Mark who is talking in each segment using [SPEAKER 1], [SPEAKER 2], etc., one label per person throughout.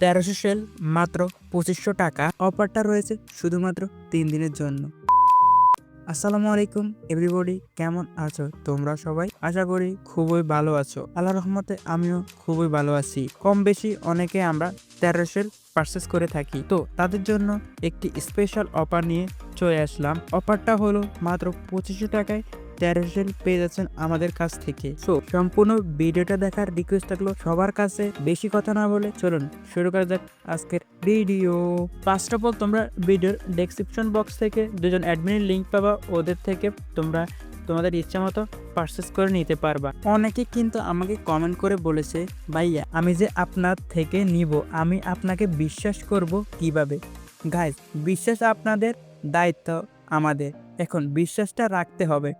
[SPEAKER 1] তেরোশো সেল মাত্র পঁচিশশো টাকা অফারটা রয়েছে শুধুমাত্র তিন দিনের জন্য। আসসালামু আলাইকুম এভরিবডি কেমন আছো তোমরা সবাই? আশা করি খুবই ভালো আছো। আল্লাহ রহমতে আমিও খুবই ভালো আছি। কম বেশি অনেকে আমরা তেরোশের পারচেস করে থাকি। তো তাদের জন্য একটি স্পেশাল অফার নিয়ে চলে আসলাম। অফারটা হলো মাত্র পঁচিশশো টাকায় তেরোশেল পেয়ে যাচ্ছেন আমাদের কাছ থেকে। সো সম্পূর্ণ ভিডিওটা দেখার রিকোয়েস্ট থাকল সবার কাছে, বেশি কথা না বলে চলুন শুরু করা যাক আজকের ভিডিও ফার্স্ট অফ অল তোমরা ভিডিওর ডেসক্রিপশন বক্স থেকে দুজন অ্যাডমিনের লিঙ্ক পাবা, ওদের থেকে তোমরা তোমাদের ইচ্ছা মতো পারচেস করে নিতে পারবা। অনেকে কিন্তু আমাকে কমেন্ট করে বলেছে, ভাইয়া, আমি যে আপনার থেকে নিব, আমি আপনাকে বিশ্বাস করব কীভাবে? গাইজ বিশ্বাস আপনাদের দায়িত্ব আমাদের। এখন বিশ্বাসটা রাখতে হবে।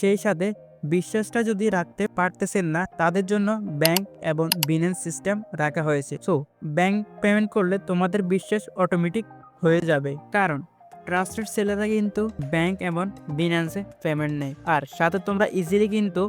[SPEAKER 1] সেই সাথে বিশ্বাসটা যদি রাখতে পারতেছেন না, তাদের জন্য ব্যাংক এবং বিনেন্স সিস্টেম রাখা হয়েছে। সো ব্যাংক পেমেন্ট করলে তোমাদের বিশ্বাস অটোমেটিক হয়ে যাবে। কারণ ট্রাস্টেড সেলাররা কিন্তু ব্যাংক এবং বিনান্সে পেমেন্ট নেয়। আর সাথে তোমরা ইজিলি কিন্তু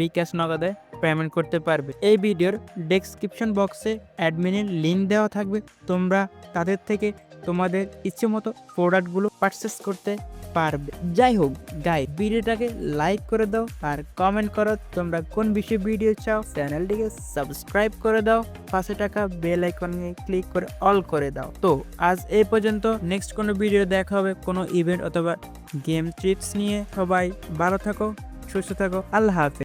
[SPEAKER 1] বিকাশ নগদে পেমেন্ট করতে পারবে। এই ভিডিওর ডেসক্রিপশন বক্সে অ্যাডমিনের লিঙ্ক দেওয়া থাকবে। তোমরা তাদের থেকে তোমাদের ইচ্ছে মতো প্রোডাক্টগুলো পারচেস করতে পারবে। যাই হোক গাই ভিডিওটাকে লাইক করে দাও আর কমেন্ট করো তোমরা কোন বিষয়ে ভিডিও চাও। চ্যানেলটিকে সাবস্ক্রাইব করে দাও। পাশে টাকা বেল আইকনে ক্লিক করে অল করে দাও। তো, আজ এই পর্যন্ত। নেক্সট কোনো ভিডিও দেখা হবে, কোনো ইভেন্ট অথবা গেম ট্রিপস নিয়ে। সবাই ভালো থাকো, সুস্থ থাকো। আল্লাহ হাফেজ।